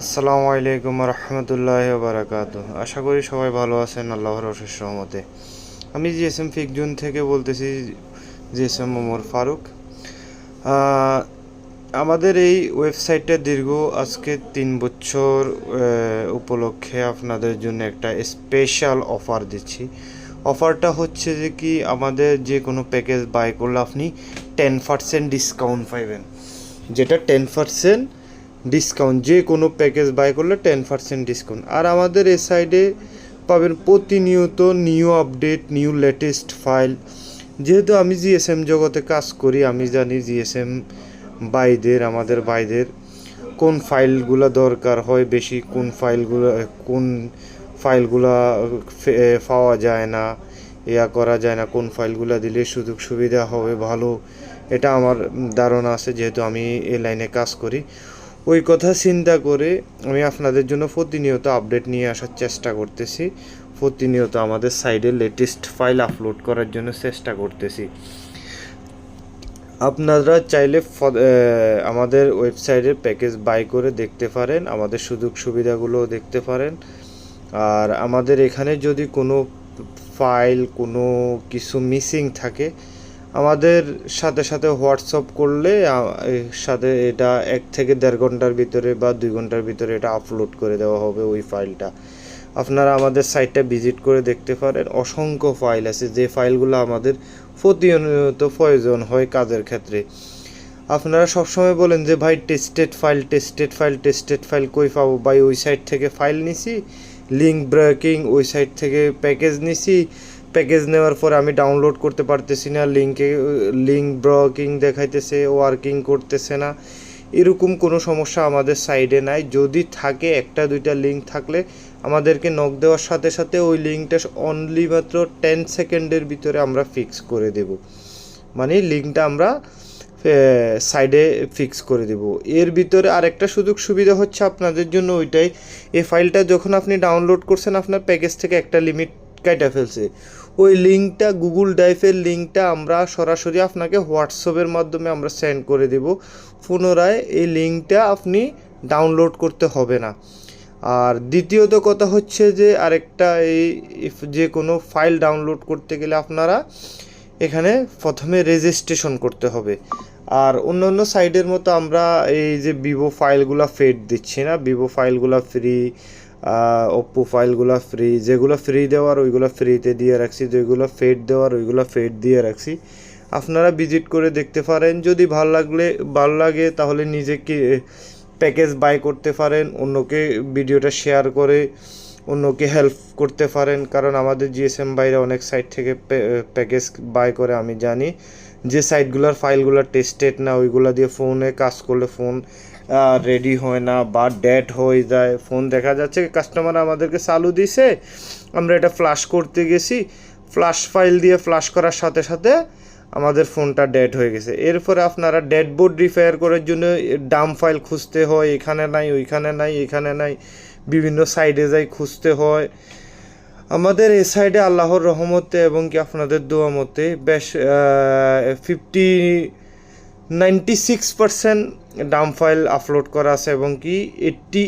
আসসালামু আলাইকুম রহমতুল্লাহ বারাকাতু আশা করি সবাই ভালো আছেন, আল্লাহর অশেষ রহমতে। আমি জি এস জিএসএম ফিকজুন থেকে বলতেছি, জিএসএম মোমর ফারুক। আমাদের এই ওয়েবসাইটটা দীর্ঘ আজকে তিন বছর উপলক্ষে আপনাদের জন্য একটা স্পেশাল অফার দিচ্ছি। অফারটা হচ্ছে যে কি, আমাদের যে কোনো প্যাকেজ বাই করলে আপনি টেন পার্সেন্ট ডিসকাউন্ট পাইবেন। যেটা টেন পার্সেন্ট ডিসকাউন্ট যে কোনো প্যাকেজ বাই করলে টেন পার্সেন্ট ডিসকাউন্ট আর আমাদের এই সাইডে পাবেন প্রতিনিয়ত new update new latest file যেহেতু আমি জিএসএম জগতে কাজ করি, আমি জানি জিএসএম বাইদের আমাদের বাইদের কোন ফাইলগুলো দরকার হয় বেশি, কোন ফাইলগুলো কোন ফাইলগুলা পাওয়া যায় না, ইয়া করা যায় না, কোন ফাইলগুলো দিলে সুযোগ সুবিধা হবে, ভালো। এটা আমার ধারণা আছে, যেহেতু আমি এই লাইনে কাজ করি। ওই কথা চিন্তা করে আমি আপনাদের জন্য প্রতিনিয়ত আপডেট নিয়ে আসার চেষ্টা করতেছি। প্রতিনিয়ত আমাদের সাইডে লেটেস্ট ফাইল আপলোড করার জন্য চেষ্টা করতেছি। আপনারা চাইলে আমাদের ওয়েবসাইটের প্যাকেজ বাই করে দেখতে পারেন, আমাদের সুযোগ সুবিধাগুলো দেখতে পারেন। আর আমাদের এখানে যদি কোনো ফাইল কোনো কিছু মিসিং থাকে আমাদের সাথে সাথে হোয়াটসঅ্যাপ করলে সাথে এটা এক থেকে দেড় ঘণ্টার ভিতরে বা দুই ঘণ্টার ভিতরে এটা আপলোড করে দেওয়া হবে ওই ফাইলটা। আপনারা আমাদের সাইটটা ভিজিট করে দেখতে পারেন। অসংখ্য ফাইল আছে। যে ফাইলগুলো আমাদের প্রতিনিয়ত প্রয়োজন হয় কাজের ক্ষেত্রে। আপনারা সবসময় বলেন যে, ভাই tested file tested file tested file কই পাবো? ভাই, ওই সাইট থেকে ফাইল নিছি লিঙ্ক ব্রেকিং ওই সাইট থেকে প্যাকেজ নিছি প্যাকেজ নেওয়ার পর আমি ডাউনলোড করতে পারতেছি না লিঙ্কে লিঙ্ক ব্রকিং দেখাইতেছে ওয়ার্কিং করতেছে না। এরকম কোনো সমস্যা আমাদের সাইডে নাই। যদি থাকে একটা, দুইটা লিঙ্ক থাকলে আমাদেরকে নক দেওয়ার সাথে সাথে ওই লিঙ্কটা অনলি মাত্র টেন সেকেন্ডের ভিতরে আমরা ফিক্স করে দেব। মানে লিঙ্কটা আমরা সাইডে ফিক্স করে দেব। এর ভিতরে আরেকটা সুযোগ সুবিধা হচ্ছে আপনাদের জন্য ওইটাই, এই ফাইলটা যখন আপনি ডাউনলোড করছেন, আপনার প্যাকেজ থেকে একটা লিমিট কেটে ফেলছে। ওই লিঙ্কটা গুগল ড্রাইভের লিঙ্কটা আমরা সরাসরি আপনাকে হোয়াটসঅ্যাপের মাধ্যমে আমরা সেন্ড করে দেব। পুনরায় এই লিঙ্কটা আপনি ডাউনলোড করতে হবে না। আর দ্বিতীয়ত কথা হচ্ছে যে আরেকটা এই যে কোনো ফাইল ডাউনলোড করতে গেলে আপনারা এখানে প্রথমে রেজিস্ট্রেশন করতে হবে। আর অন্য অন্য সাইডের মতো আমরা এই যে ভিভো ফাইলগুলো ফেড দিচ্ছি না ভিভো ফাইলগুলো ফ্রি ওপ্পো ফাইলগুলো ফ্রি যেগুলো ফ্রি দেওয়ার, ওইগুলো ফ্রিতে দিয়ে রাখছি, যেগুলো ফেড দেওয়ার, ওইগুলো ফেড দিয়ে রাখছি। আপনারা ভিজিট করে দেখতে পারেন, যদি ভালো লাগলে, ভালো লাগে, তাহলে নিজেকে প্যাকেজ বাই করতে পারেন, অন্যকে ভিডিওটা শেয়ার করে, অন্যকে হেল্প করতে পারেন, কারণ আমাদের জিএসএম বাইরে অনেক সাইট থেকে প্যাকেজ বাই করে, আমি জানি। যে সাইটগুলোর ফাইলগুলো টেস্টেড না, ওইগুলো দিয়ে ফোনে কাজ করলে ফোন রেডি হয় না বা ডেড হয়ে যায়। ফোন দেখা যাচ্ছে কাস্টমার আমাদেরকে চালু দিছে। আমরা এটা ফ্লাশ করতে গেছি। ফ্লাশ ফাইল দিয়ে ফ্লাশ করার সাথে সাথে আমাদের ফোনটা ডেড হয়ে গেছে। এরপরে আপনারা ডেড বোর্ড রিপেয়ার করার জন্য ডাম ফাইল খুঁজতে হয়। এখানে নাই, ওইখানে নাই, এখানে নাই। বিভিন্ন সাইডে যাই খুঁজতে হয়। আমাদের এই সাইডে আল্লাহর রহমতে এবং কি আপনাদের দোয়া মতে বেশ ফিফটি নাইনটি সিক্স পার্সেন্ট ডাম ফাইল আপলোড করা আছে এবং কি এইট্টি